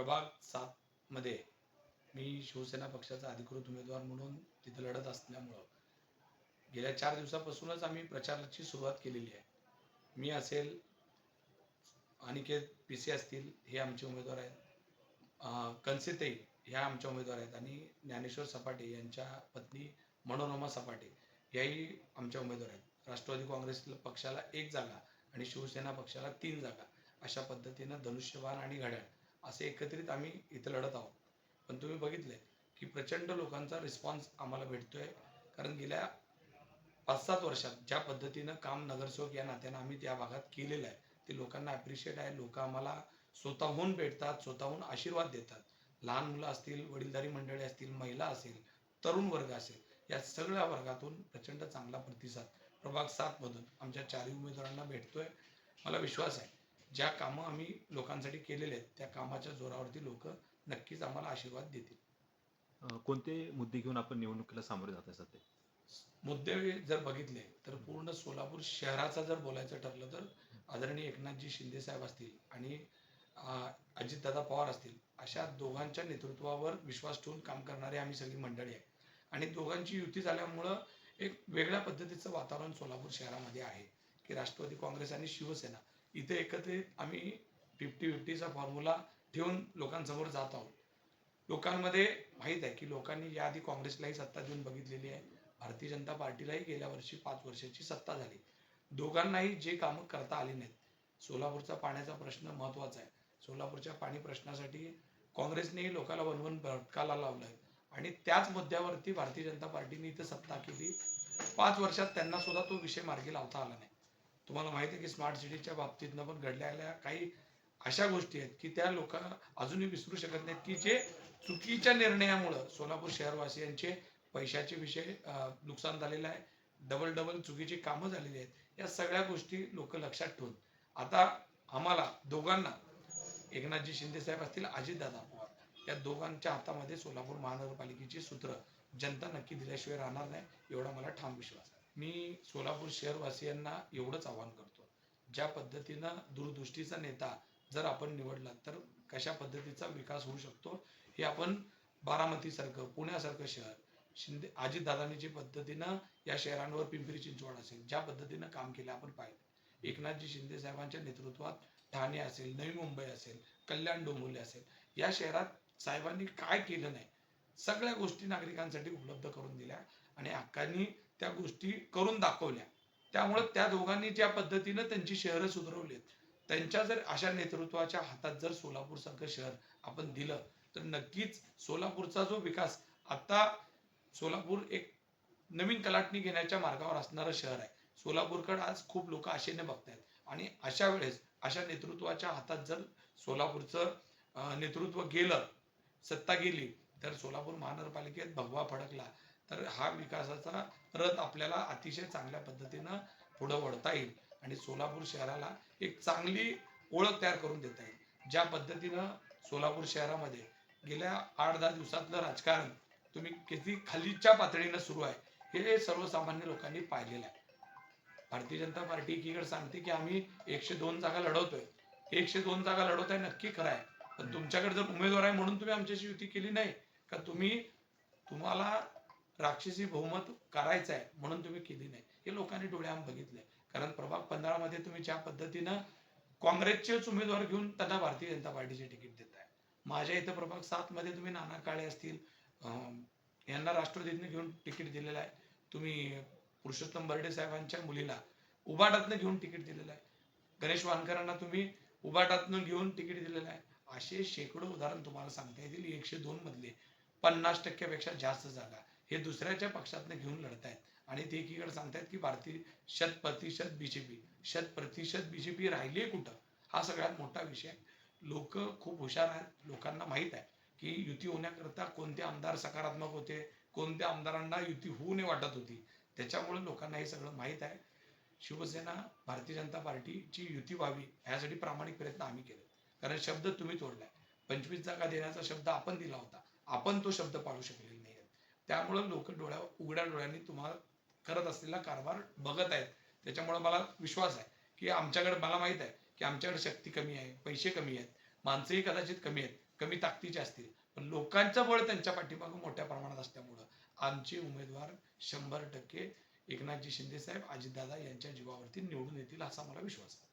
प्रभाग सात मध्ये मी शिवसेना पक्षाचा अधिकृत उमेदवार म्हणून तिथे लढत असल्यामुळं गेल्या चार दिवसापासूनच आम्ही प्रचाराची सुरुवात केलेली आहे. मी असेल अनिकेत पिसे असतील हे आमचे उमेदवार आहेत. अं, कनसेताई ह्या आमच्या उमेदवार आहेत आणि ज्ञानेश्वर सपाटे यांच्या पत्नी मनोरमा सपाटे याही आमच्या उमेदवार आहेत. राष्ट्रवादी काँग्रेस पक्षाला एक जागा आणि शिवसेना पक्षाला तीन जागा अशा पद्धतीनं धनुष्यबाण आणि घड्याळ असे एकत्रित आम्ही इथं लढत आहोत. पण तुम्ही बघितले की प्रचंड लोकांचा रिस्पॉन्स आम्हाला भेटतोय. कारण गेल्या पाच सात वर्षात ज्या पद्धतीनं काम नगरसेवक या नात्यानं आम्ही त्या भागात केलेलं आहे ते लोकांना अप्रिशिएट आहे. लोक आम्हाला स्वतःहून भेटतात स्वतःहून आशीर्वाद देतात. लहान मुलं असतील वडीलधारी मंडळी असतील महिला असेल तरुण वर्ग असेल या सगळ्या वर्गातून प्रचंड चांगला प्रतिसाद प्रभाग सातमधून आमच्या चारही उमेदवारांना भेटतोय. मला विश्वास आहे ज्या कामं आम्ही लोकांसाठी केलेले आहेत त्या कामाच्या जोरावरती लोक नक्कीच आम्हाला आशीर्वाद देतील. कोणते मुद्दे घेऊन आपण निवडणुकीला सामोरे जात आहे सध्या मुद्दे जर बघितले तर पूर्ण सोलापूर शहराचा जर बोलायचं ठरलं तर आदरणीय एकनाथजी शिंदे साहेब असतील आणि अजितदादा पवार असतील अशा दोघांच्या नेतृत्वावर विश्वास ठेवून काम करणारी आम्ही सगळी मंडळी आहे आणि दोघांची युती झाल्यामुळं एक वेगळ्या पद्धतीचं वातावरण सोलापूर शहरामध्ये आहे की राष्ट्रवादी काँग्रेस आणि शिवसेना. इथे एकत्रित आम्ही फिफ्टी फिफ्टीचा फॉर्म्युला ठेवून लोकांसमोर जात आहोत. लोकांमध्ये माहीत आहे की लोकांनी याआधी काँग्रेसलाही सत्ता देऊन बघितलेली आहे. भारतीय जनता पार्टीलाही गेल्या वर्षी पाच वर्षाची सत्ता झाली. दोघांनाही जे कामं करता आली नाहीत. सोलापूरचा पाण्याचा प्रश्न महत्त्वाचा आहे. सोलापूरच्या पाणी प्रश्नासाठी काँग्रेसनेही लोकांना बनवून भटकाला लावलंय. आणि त्याच मुद्द्यावरती भारतीय जनता पार्टीने इथं सत्ता केली. पाच वर्षात त्यांना सुद्धा तो विषय मार्गी लावता आला नाही. तुम्हाला माहिती आहे की स्मार्ट सिटीच्या बाबतीतनं पण घडलेल्या काही अशा गोष्टी आहेत की त्या लोक अजूनही विसरू शकत नाहीत की जे चुकीच्या निर्णयामुळं सोलापूर शहरवासियांचे पैशाचे विषय नुकसान झालेलं आहे. डबल डबल चुकीची कामं झालेली आहेत. या सगळ्या गोष्टी लोक लक्षात ठेवून. आता आम्हाला दोघांना एकनाथजी शिंदे साहेब असतील अजितदादा पवार या दोघांच्या हातामध्ये सोलापूर महानगरपालिकेची सूत्र. जनता नक्की दिल्याशिवाय राहणार नाही एवढा मला ठाम विश्वास आहे. मी सोलापूर शहरवासियांना एवढंच आवाहन करतो. ज्या पद्धतीनं दूरदृष्टीचा नेता जर आपण निवडला तर कशा पद्धतीचा विकास होऊ शकतो हे आपण बारामतीसारखं पुण्यासारखं शहर शिंदे अजितदादांनी जी पद्धतीनं या शहरांवर पिंपरी चिंचवड असेल ज्या पद्धतीनं काम केलं आपण पाहिलं. एकनाथजी शिंदे साहेबांच्या नेतृत्वात ठाणे असेल नवी मुंबई असेल कल्याण डोंबिवली असेल या शहरात साहेबांनी काय केलं नाही सगळ्या गोष्टी नागरिकांसाठी उपलब्ध करून दिल्या आणि हक्कांनी त्या गोष्टी करून दाखवल्या. त्यामुळे त्या दोघांनी ज्या पद्धतीनं त्यांची शहरं सुधारवलीत त्यांच्या जर अशा नेतृत्वाच्या हातात जर सोलापूरसारखं शहर आपण दिलं तर नक्कीच सोलापूरचा जो विकास आता सोलापूर एक नवीन कलाटणी घेण्याच्या मार्गावर असणारं शहर आहे. सोलापूरकडे आज खूप लोक आशेने बघतायत. आणि अशा वेळेस अशा नेतृत्वाच्या हातात जर सोलापूरचं नेतृत्व गेलं सत्ता गेली तर सोलापूर महानगरपालिकेत भगवा फडकला. तर हा विकासाचा रथ आपल्याला अतिशय चांगल्या पद्धतीनं पुढं वळता येईल. आणि सोलापूर शहराला एक चांगली ओळख तयार करून देता येईल. ज्या पद्धतीनं सोलापूर शहरामध्ये गेल्या आठ दहा दिवसातलं राजकारण तुम्ही किती खालीच्या पातळीनं सुरू आहे हे सर्वसामान्य लोकांनी पाहिलेलं आहे. भारतीय जनता पार्टी एकीकडे सांगते की आम्ही एकशे दोन जागा लढवतोय. एकशे दोन जागा लढवताय नक्की खरं आहे. पण तुमच्याकडे जर उमेदवार आहे म्हणून तुम्ही आमच्याशी युती केली नाही का तुम्ही तुम्हाला राक्षसी बहुमत करायचं आहे म्हणून तुम्ही केली नाही. हे लोकांनी डोळ्यात बघितलंय कारण प्रभाग पंधरा मध्ये तुम्ही ज्या पद्धतीनं काँग्रेसचेच उमेदवार घेऊन त्यांना भारतीय जनता पार्टीचे तिकीट देताय. माझ्या इथं प्रभाग सात मध्ये तुम्ही नाना काळे असतील यांना राष्ट्रवादीतनं घेऊन तिकीट दिलेलं आहे. तुम्ही पुरुषोत्तम बर्डे साहेबांच्या मुलीला उबाटातनं घेऊन तिकीट दिलेलं आहे. गणेश वानकरांना तुम्ही उबाटातनं घेऊन तिकीट दिलेलं आहे. असे शेकडो उदाहरण तुम्हाला सांगता येतील. एकशे दोन मधले पन्नास टक्क्यापेक्षा जास्त जागा. हे दुसऱ्याच्या पक्षातनं घेऊन लढतायत. आणि ते एकीकडे सांगतायत की भारतीय शत प्रतिशत बीजेपी शत प्रतिशत बीजेपी राहिली कुठं? हा सगळ्यात मोठा विषय लोक खूप हुशार आहेत. लोकांना माहीत आहे की युती होण्याकरता कोणते आमदार सकारात्मक होते कोणत्या आमदारांना युती होऊ नये वाटत होती. त्याच्यामुळे लोकांना हे सगळं माहीत आहे. शिवसेना भारतीय जनता पार्टीची युती व्हावी ह्यासाठी प्रामाणिक प्रयत्न आम्ही केले कारण शब्द तुम्ही तोडलाय. पंचवीस जागा देण्याचा शब्द आपण दिला होता. आपण तो शब्द पाळू शकले त्यामुळं लोक डोळ्या उघड्या डोळ्यांनी तुम्हाला करत असलेला कारभार बघत आहेत. त्याच्यामुळे मला विश्वास आहे की आमच्याकडे मला माहीत आहे की आमच्याकडे शक्ती कमी आहे पैसे कमी आहेत माणसंही कदाचित कमी आहेत कमी ताकदीचे असतील. पण लोकांचं बळ त्यांच्या पाठीमागं मोठ्या प्रमाणात असल्यामुळं आमचे उमेदवार शंभर टक्के एकनाथजी शिंदे साहेब अजितदादा यांच्या जीवावरती निवडून येतील असा मला विश्वास आहे.